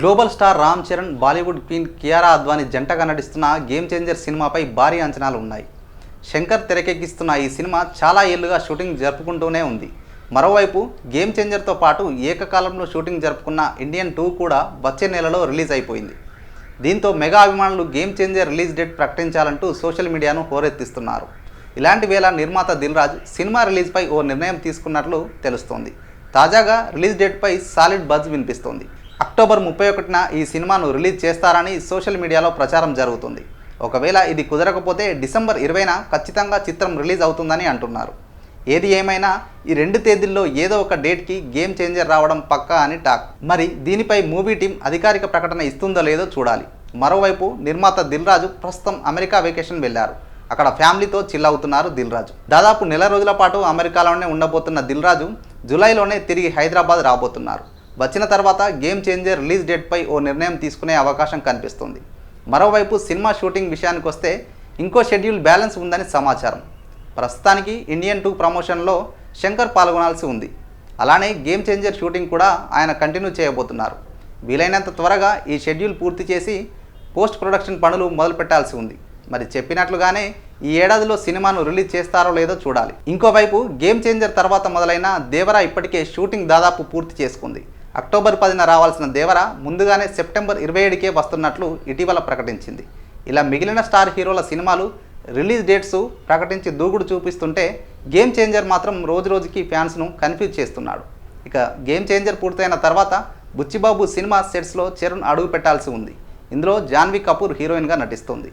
Global star Ram Charan Bollywood queen Kiara Advani జంటగా నటిస్తున్న game changer సినిమాపై భారీ అంచనాలు ఉన్నాయి. శంకర్ తెరకెక్కిస్తున్న ఈ సినిమా చాలా ఏళ్ళుగా షూటింగ్ జరుపుకుంటూనే ఉంది. మరోవైపు గేమ్ చేంజర్తో పాటు ఏకకాలంలో షూటింగ్ జరుపుకున్న ఇండియన్ టూ కూడా వచ్చే నెలలో రిలీజ్ అయిపోయింది. దీంతో మెగా అభిమానులు గేమ్ చేంజర్ రిలీజ్ డేట్ ప్రకటించాలంటూ సోషల్ మీడియాను హోరెత్తిస్తున్నారు. ఇలాంటి వేళ నిర్మాత దిల్రాజ్ సినిమా రిలీజ్పై ఓ నిర్ణయం తీసుకున్నట్లు తెలుస్తోంది. తాజాగా రిలీజ్ డేట్పై సాలిడ్ బజ్ వినిపిస్తోంది. అక్టోబర్ ముప్పై ఒకటిన ఈ సినిమాను రిలీజ్ చేస్తారని సోషల్ మీడియాలో ప్రచారం జరుగుతుంది. ఒకవేళ ఇది కుదరకపోతే డిసెంబర్ ఇరవైన ఖచ్చితంగా చిత్రం రిలీజ్ అవుతుందని అంటున్నారు. ఏది ఏమైనా ఈ రెండు తేదీల్లో ఏదో ఒక డేట్కి గేమ్ చేంజర్ రావడం పక్కా అని టాక్. మరి దీనిపై మూవీ టీం అధికారిక ప్రకటన ఇస్తుందో లేదో చూడాలి. మరోవైపు నిర్మాత దిల్ రాజు ప్రస్తుతం అమెరికా వెకేషన్ వెళ్ళారు అక్కడ ఫ్యామిలీతో చిల్ అవుతున్నారు దిల్ రాజు. దాదాపు నెల రోజుల పాటు అమెరికాలోనే ఉండబోతున్న దిల్ రాజు జూలైలోనే తిరిగి హైదరాబాద్ రాబోతున్నారు. వచ్చిన తర్వాత గేమ్ చేంజర్ రిలీజ్ డేట్పై ఓ నిర్ణయం తీసుకునే అవకాశం కనిపిస్తుంది. మరోవైపు సినిమా షూటింగ్ విషయానికి వస్తే ఇంకో షెడ్యూల్ బ్యాలెన్స్ ఉందని సమాచారం. ప్రస్తుతానికి ఇండియన్ టూ ప్రమోషన్లో శంకర్ పాల్గొనాల్సి ఉంది. అలానే గేమ్ చేంజర్ షూటింగ్ కూడా ఆయన కంటిన్యూ చేయబోతున్నారు. వీలైనంత త్వరగా ఈ షెడ్యూల్ పూర్తి చేసి పోస్ట్ ప్రొడక్షన్ పనులు మొదలు పెట్టాల్సి ఉంది. మరి చెప్పినట్లుగానే ఈ ఏడాదిలో సినిమాను రిలీజ్ చేస్తారో లేదో చూడాలి. ఇంకోవైపు గేమ్ చేంజర్ తర్వాత మొదలైన దేవరా ఇప్పటికే షూటింగ్ దాదాపు పూర్తి చేసుకుంది. అక్టోబర్ పదిన రావాల్సిన దేవర ముందుగానే సెప్టెంబర్ ఇరవై ఏడుకే వస్తున్నట్లు ఇటీవల ప్రకటించింది. ఇలా మిగిలిన స్టార్ హీరోల సినిమాలు రిలీజ్ డేట్స్ ప్రకటించి దూకుడు చూపిస్తుంటే గేమ్ చేంజర్ మాత్రం రోజు రోజుకి ఫ్యాన్స్ను కన్ఫ్యూజ్ చేస్తున్నాడు. ఇక గేమ్ చేంజర్ పూర్తయిన తర్వాత బుచ్చిబాబు సినిమా సెట్స్లో చరణ్ అడుగు పెట్టాల్సి ఉంది. ఇందులో జాన్వీ కపూర్ హీరోయిన్గా నటిస్తుంది.